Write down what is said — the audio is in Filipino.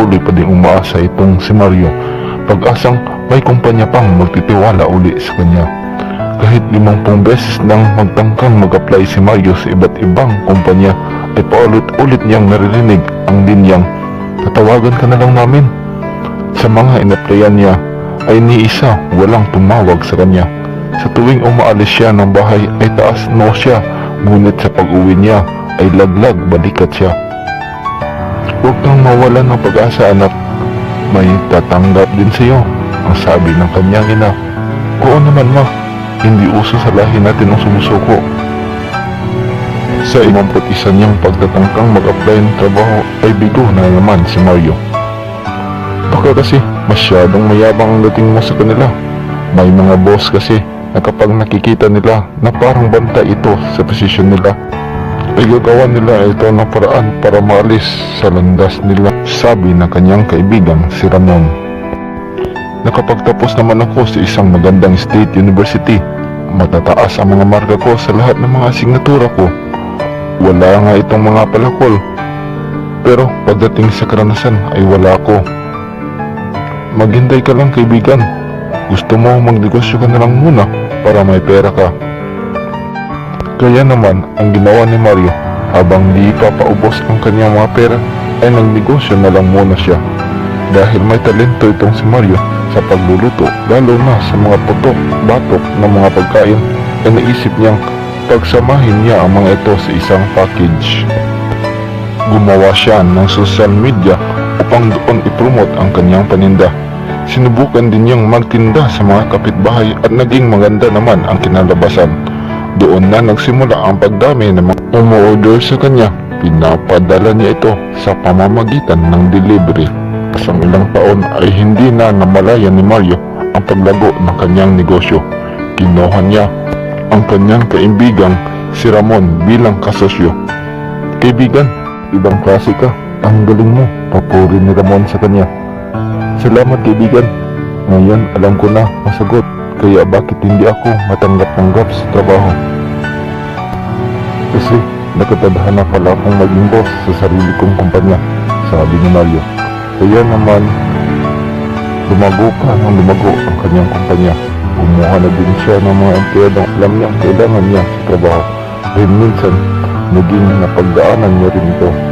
patuloy pa din umaasa itong si Mario. Pag-asang may kumpanya pang magtitiwala uli sa kanya. Kahit limampung beses nang magtangkang mag-apply si Mario sa iba't ibang kumpanya ay paulit-ulit niyang naririnig ang linyang tatawagan ka na lang namin. Sa mga inaplayan niya ay ni isa walang tumawag sa kanya. Sa tuwing umaalis siya ng bahay ay taas no siya, ngunit sa pag-uwi niya ay laglag balikat siya. Huwag kang mawalan ng pag-asa anak, may tatanggap din sa iyo, ang sabi ng kanyang ina. Oo naman ma, hindi uso sa lahi natin ang sumusuko. Sa imamput isa niyang pagtatangkang mag-apply ng trabaho ay bigo na naman si Mario. Baka kasi masyadong mayabang ang dating mo sa kanila. May mga boss kasi na kapag nakikita nila na parang banta ito sa posisyon nila, ay gagawa nila ito ng paraan para maalis sa landas nila. Sabi ng kanyang kaibigan si Ramon. Nakapagtapos naman ako sa isang magandang state university. Matataas ang mga marka ko sa lahat ng mga asignatura ko. Wala nga itong mga palakol. Pero pagdating sa karanasan ay wala ko. Maghintay ka lang kaibigan. Gusto mo magnegosyo ka na lang muna para may pera ka. Kaya naman ang ginawa ni Mario habang di pa paubos ang kanyang mga pera ay nagnegosyo na lang muna siya. Dahil may talento itong si Mario sa pagluluto lalo na sa mga putok, batok ng mga pagkain ay naisip niyang pagsamahin niya ang mga ito sa isang package. Gumawa siya ng social media upang doon ipromote ang kanyang paninda. Sinubukan din niyang magtinda sa mga kapitbahay at naging maganda naman ang kinalabasan. Doon na nagsimula ang pagdami ng mga umu-order sa kanya. Pinapadala niya ito sa pamamagitan ng delivery. Sa ilang taon ay hindi na namalayan ni Mario ang paglago ng kanyang negosyo. Kinuha niya ang kanyang kaibigang si Ramon bilang kasosyo. Kaibigan, ibang klase ka. Ang galing mo. Papuri ni Ramon sa kanya. Salamat kaibigan. Ngayon alam ko na masagot. Kaya bakit hindi ako matanggap-tanggap sa trabaho? Kasi nakatadhana pala akong maging boss sa sarili kong kumpanya. Sabi ni Mario. Kaya naman, lumago pa ng lumago ang kanyang kumpanya. Kumuha na din siya ng mga empleyadong alam niyang kailangan niya sa trabaho. Dahil minsan, naging napagdaanan niya rin ito